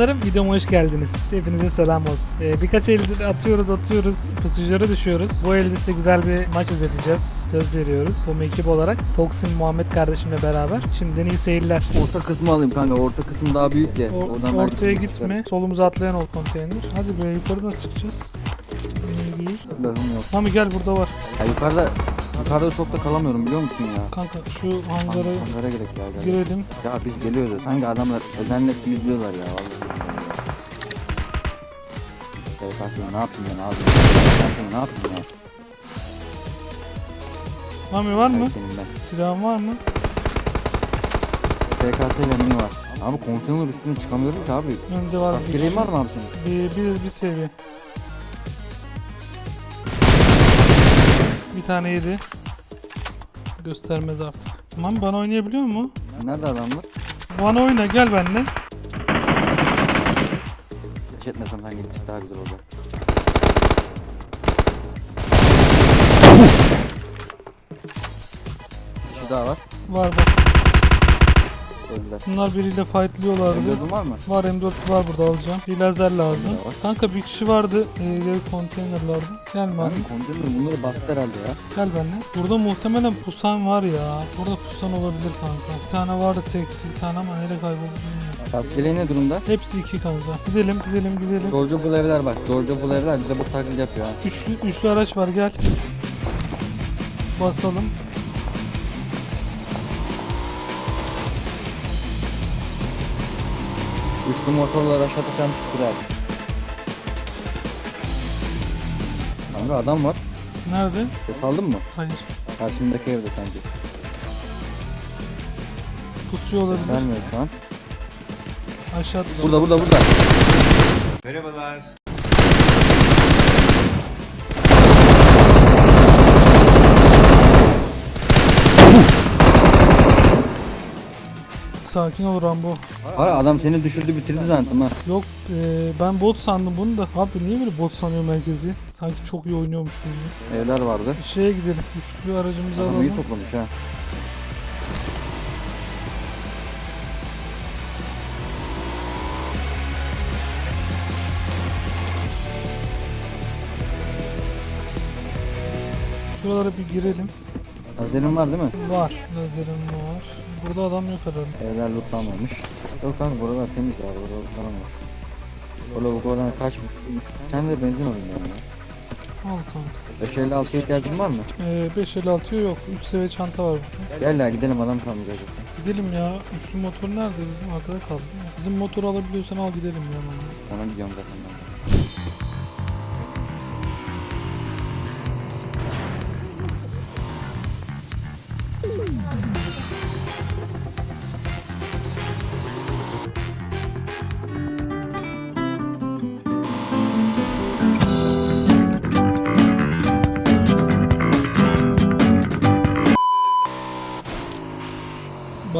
videoma hoş geldiniz. Hepinize selam olsun. Ee, birkaç elde atıyoruz atıyoruz. Pusuculara düşüyoruz. Bu elde size güzel bir maç izleteceğiz. Söz veriyoruz. Home ekip olarak. Toksin Muhammed kardeşimle beraber. Şimdiden iyi seyirler. Orta kısmı alayım kanka. Orta kısım daha büyük ya. O- Oradan ortaya gitme. Solumuza atlayan ol konteyner. Hadi böyle yukarıdan çıkacağız. Silahım yok. Mami gel burada var. Ya yukarıda yukarıda çok da kalamıyorum biliyor musun ya? Kanka şu hangara Hangara gerek ya. Gel. girelim. Ya biz geliyoruz. Hangi adamlar özenle izliyorlar ya vallahi. Ya karşıma ne yapayım ben abi? Karşıma ne yapayım ya? Mami var mı? Senin ben. Silahın var mı? SKS ile mi var? Abi konteyner üstüne çıkamıyorum ki abi. Önde var. bir Askeriğin kişi. var mı abi senin? Bir, bir, bir seviye. Bir tane yedi. Göstermez artık. Tamam bana oynayabiliyor mu? Nerede adamlar? Bana oyna gel benimle. Hiç etmesem bir tık daha güzel olacak. Bir kişi daha var. Var bak. Öldüler. Bunlar biriyle fightlıyorlardı. Öldürdün var mı? Var M4 var burada alacağım. Bir lazer lazım. Bende var. Kanka bir kişi vardı. Ee, ileri konteynerlarda. Gel Ben bana. konteyner bunları bastı herhalde ya. Gel benimle. Burada muhtemelen pusan var ya. Burada pusan olabilir kanka. Bir tane vardı tek bir tane ama nereye kayboldu bilmiyorum. Askeri ne durumda? Hepsi iki kanka. Gidelim gidelim gidelim. George Bull evler bak. George Bull evler bize bu taklit yapıyor ha. Üçlü, üçlü araç var gel. Basalım. Üçlü motorlar aşağıda sen tuttur abi. Kanka adam var. Nerede? Ses aldın mı? Hayır. Karşımdaki evde sanki. Pusuyor olabilir. Vermiyor şu an. Aşağıda. Burada burada burada. Merhabalar. Sakin ol Rambo. Var ya, adam seni düşürdü bitirdi zannettim ha. Yok e, ben bot sandım bunu da. Abi niye böyle bot sanıyorum herkesi? Sanki çok iyi oynuyormuş gibi. Evler vardı. Şeye gidelim. Üçlü aracımızı Adam iyi alalım. toplamış ha. Şuralara bir girelim. Lazerin var değil mi? Var. Lazerim var. Burada adam yok herhalde. Evler lootlanmamış. Yok kanka buralar temiz ya. Burada lootlanmamış. O lavuk oradan kaçmış. Sen de benzin alayım yani. Al kanka. 556 ihtiyacın var mı? E, 556 yok. 3 seviye çanta var burada. Gel ya gidelim adam kalmayacak yoksa. Gidelim ya. Üçlü motor nerede bizim? Arkada kaldı. Bizim motoru alabiliyorsan al gidelim ya. Ona gidiyorum zaten ben.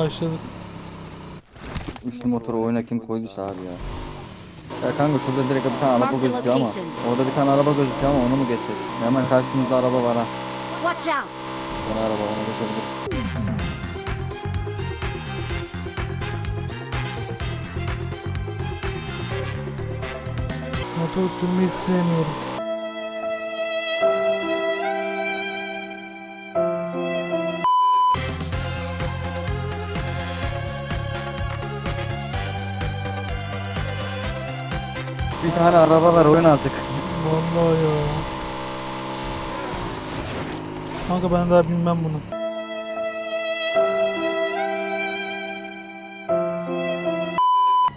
Başladık. Üçlü motoru oyuna kim koyduysa abi ya. Ya kanka şurada direkt bir tane araba gözüküyor ama orada bir tane araba gözüküyor ama onu mu geçsek? Hemen karşımızda araba var ha. Watch out! Bana araba onu geçebiliriz. Motor sürmeyi sevmiyorum. Bir tane araba var oyun artık. Vallahi ya. Kanka ben daha bilmem bunu.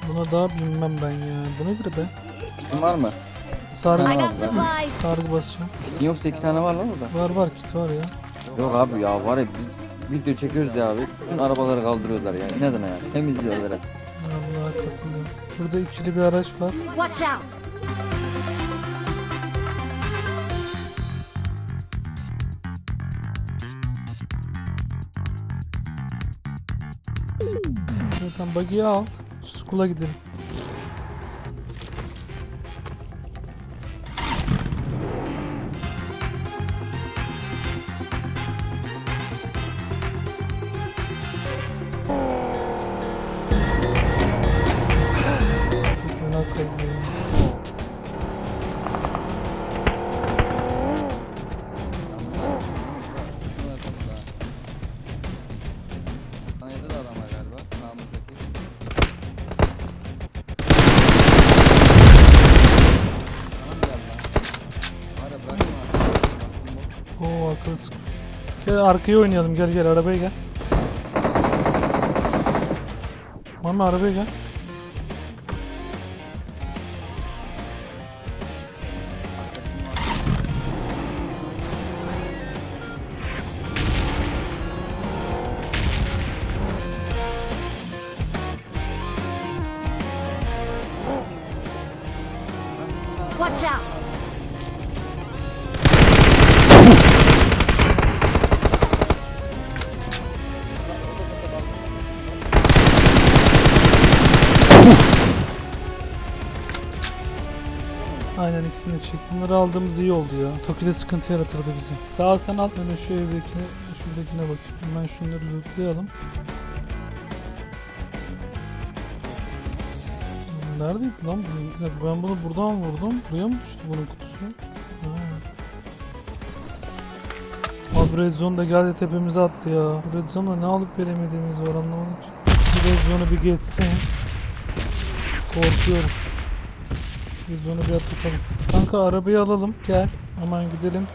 Buna daha bilmem ben ya. Bu nedir be? Kitin var mı? Sargı, I got supplies! sargı basacağım. Kitin yoksa iki tane var lan burada. Var var kit var ya. Yok abi ya var ya biz video çekiyoruz ya abi. Bütün arabaları kaldırıyorlar ya. Neden ya? Temizliyorlar hep. Vallahi katılıyorum. Şurada ikili bir araç var. Watch out! Zaten buggy'i al. School'a gidelim. Arkaya oynayalım gel gel arabaya gel. Mami arabaya gel. Watch out! Aynen ikisini çek. Bunları aldığımız iyi oldu ya. Toki'de sıkıntı yaratırdı bize. Sağ sen al. Ben de şu evdekine, şuradakine bakayım. Hemen şunları lootlayalım. Neredeydi lan? Ben bunu buradan vurdum. Buraya mı düştü bunun kutusu? Abi Red Zone da geldi tepemize attı ya. Red Zone'da ne alıp veremediğimiz var anlamadım ki. Red Zone'u bir geçsin. Korkuyorum. Biz onu bir atlatalım. Kanka arabayı alalım. Gel. Hemen gidelim.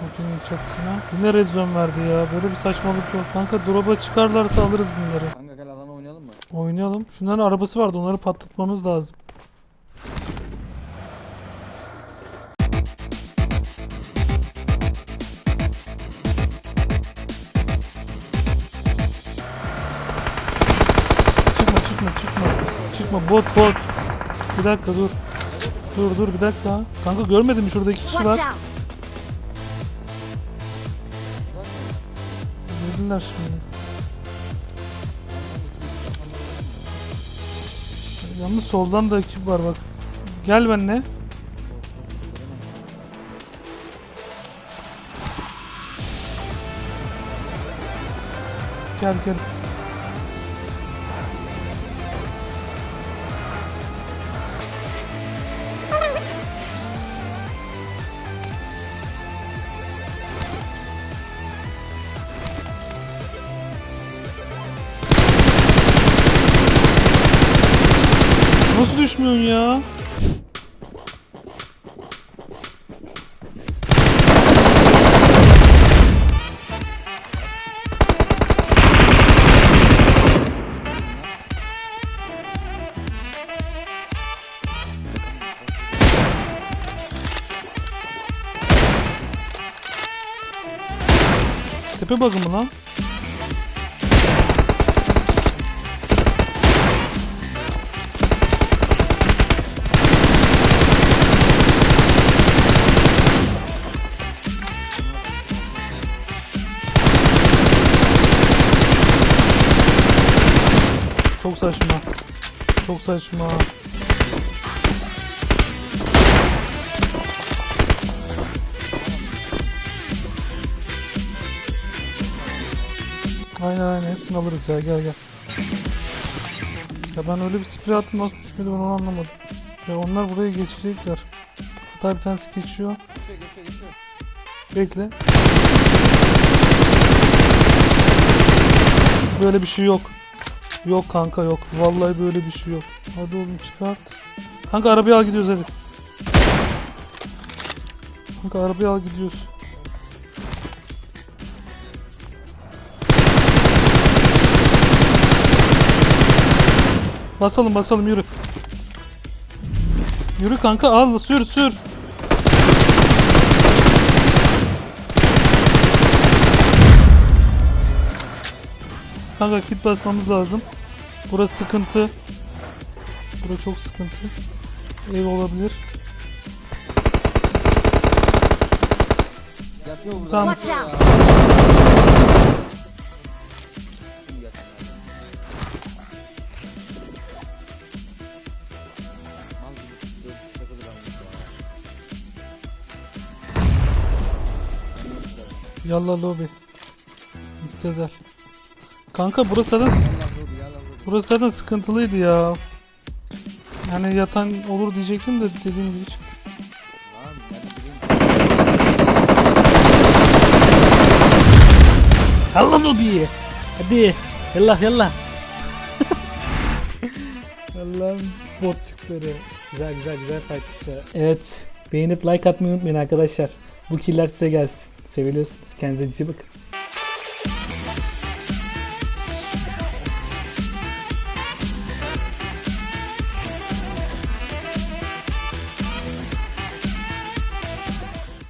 Toki'nin çatısına. Yine red zone verdi ya. Böyle bir saçmalık yok. Kanka drop'a çıkarlarsa alırız bunları. Kanka gel alana oynayalım mı? Oynayalım. Şunların arabası vardı. Onları patlatmamız lazım. Çıkma çıkma çıkma. Çıkma bot bot. Bir dakika dur. Dur dur bir dakika. Kanka görmedin mi şurada iki kişi var. Gördüler şimdi. Yalnız soldan da ekip var bak. Gel benimle. Gel gel. Nasıl düşmüyorsun ya? Tepe bug'ı mı lan? Çok saçma. Çok saçma. Aynen aynen hepsini alırız ya gel gel. Ya ben öyle bir sprey attım nasıl düşmedi ben onu anlamadım. Ya onlar buraya geçecekler. Hatta bir tanesi geçiyor. Geçiyor. Bekle. Böyle bir şey yok. Yok kanka yok. Vallahi böyle bir şey yok. Hadi oğlum çıkart. Kanka arabayı al gidiyoruz hadi. Kanka arabayı al gidiyoruz. Basalım basalım yürü. Yürü kanka al sür sür. Kanka kit basmamız lazım. Burası sıkıntı. Burası çok sıkıntı. Ev olabilir. Tamam. Watch out! Şimdi yatıyor. Mal gibi dövüş takılı kalmış ya. Yallah lobi. Müptezel. Kanka burası zaten burası zaten sıkıntılıydı ya. Yani yatan olur diyecektim de dediğim gibi çıktı. Yallah lobiye. Hadi. Yallah yallah. Allah'ım botçukları. Güzel güzel güzel fight çıktı. Evet. Beğenip like atmayı unutmayın arkadaşlar. Bu killer size gelsin. Seviliyorsunuz. Kendinize iyi bakın.